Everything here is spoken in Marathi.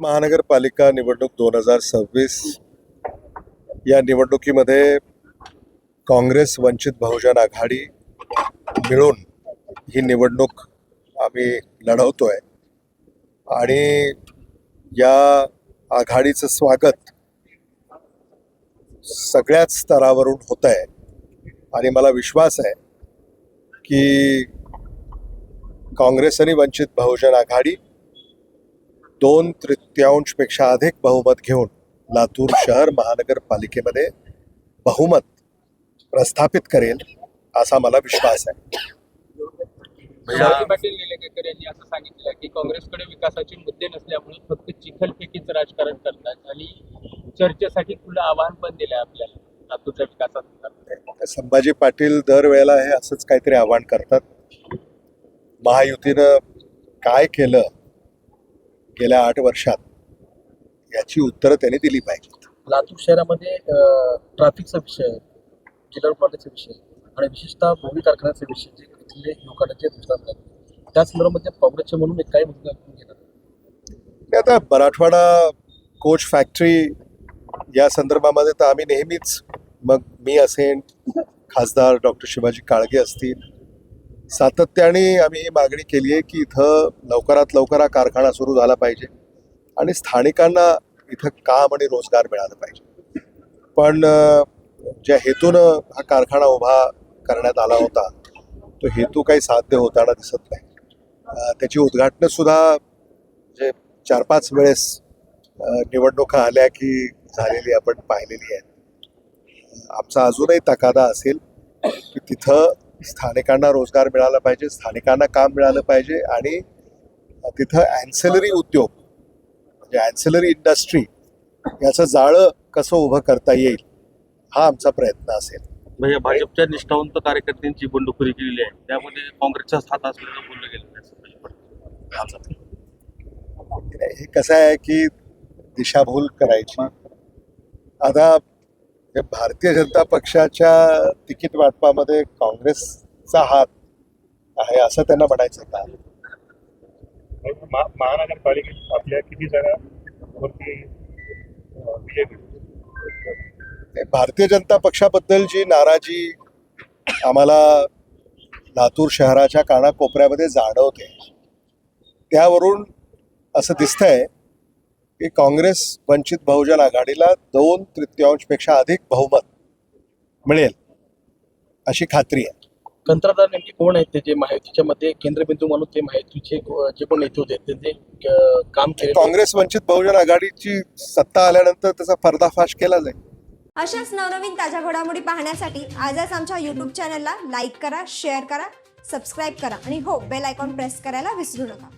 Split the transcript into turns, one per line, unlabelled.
महानगरपालिका निवडणूक दोन हजार सव्वीस या निवडणुकीमध्ये काँग्रेस वंचित बहुजन आघाडी मिळून ही निवडणूक आम्ही लढवतोय. आणि या आघाडीचं स्वागत सगळ्याच स्तरावरून होत आहे आणि मला विश्वास आहे की काँग्रेस आणि वंचित बहुजन आघाडी दोन तृतीयांशपेक्षा अधिक बहुमत घेऊन लातूर शहर महानगरपालिकेमध्ये बहुमत प्रस्थापित करेल असा मला विश्वास आहे.
पाटील निलंगेकर यांनी असं सांगितलं की काँग्रेसकडे विकासाचे मुद्दे नसल्यामुळे फक्त चिखलफेकीचं राजकारण करतात आणि चर्चेसाठी खुलं आव्हान पण दिलंय आपल्याला लातूरच्या विकासात
संभाजी पाटील दरवेळेला हे असंच काहीतरी आव्हान करतात. महायुतीनं काय केलं गेल्या आठ वर्षात याची उत्तरं त्यांनी दिली पाहिजेत.
लातूर शहरामध्ये ट्रॅफिकचा विषय जिल्हापालिकेचा विषय आणि विशेषतः भूमी कारखान्याचा विषय जे इथले युवकांना जे दुसरा त्या संदर्भामध्ये काँग्रेसचे म्हणून एक काय भूमिका घेणार
आता मराठवाडा कोच फॅक्टरी या संदर्भामध्ये तर आम्ही नेहमीच मग मी असेन खासदार डॉक्टर शिवाजी काळगे असतील सातत्याने आम्ही ही मागणी केली आहे की इथं लवकरात लवकर हा कारखाना सुरू झाला पाहिजे आणि स्थानिकांना इथं काम आणि रोजगार मिळाला पाहिजे. पण ज्या हेतूनं हा कारखाना उभा करण्यात आला होता तो हेतू काही साध्य होताना दिसत नाही. त्याची उद्घाटनं सुद्धा चार पाच वेळेस निवडणुका आल्या की झालेली आपण पाहिलेली आहे. आमचा अजूनही तकादा असेल की तिथं स्थानिकांना रोजगार मिळाला पाहिजे स्थानिकांना काम मिळालं पाहिजे आणि तिथं ॲन्सेलरी उद्योग म्हणजे ॲन्सेलरी इंडस्ट्री याचं जाळं कसं उभं करता येईल हा आमचा प्रयत्न असेल.
म्हणजे भाजपच्या निष्ठावंत कार्यकर्त्यांची बंडखोरी केलेली आहे. त्यामध्ये काँग्रेसचा हात असल्याचं बोललं गेलं. पाटील.
हे कसं आहे की दिशाभूल करायची. आता भारतीय जनता पक्षाच्या तिकीट वाटपामध्ये काँग्रेसचा हात आहे असं त्यांना म्हणायचं का
महा- महानगरपालिकेत आपल्या किती जागा वरती अं, विजय मिळतो
ते भारतीय जनता पक्षाबद्दलची नाराजी आम्हाला लातूर शहराच्या कानाकोपऱ्यामध्ये जाणवते त्यावरून असं दिसतंय की काँग्रेस वंचित बहुजन आघाडीला दोन तृतीयांशपेक्षा अधिक बहुमत मिळेल अशी खात्री आहे.
कंत्राटदार नेमके कोण आहेत? ते जे माहितीच्या मध्ये केंद्रबिंदू म्हणून ते माहितीचे जे कोण नेते होते ते जे अं, काम केले
काँग्रेस वंचित बहुजन आघाडीची सत्ता आल्यानंतर त्याचा पर्दाफाश केला जाईल
अशाच नवनवीन ताज्या घडामोडी पाहण्यासाठी आजच आमच्या यूट्यूब चॅनलला लाईक करा शेअर करा सबस्क्राईब करा आणि हो बेल आयकॉन प्रेस करायला विसरू नका.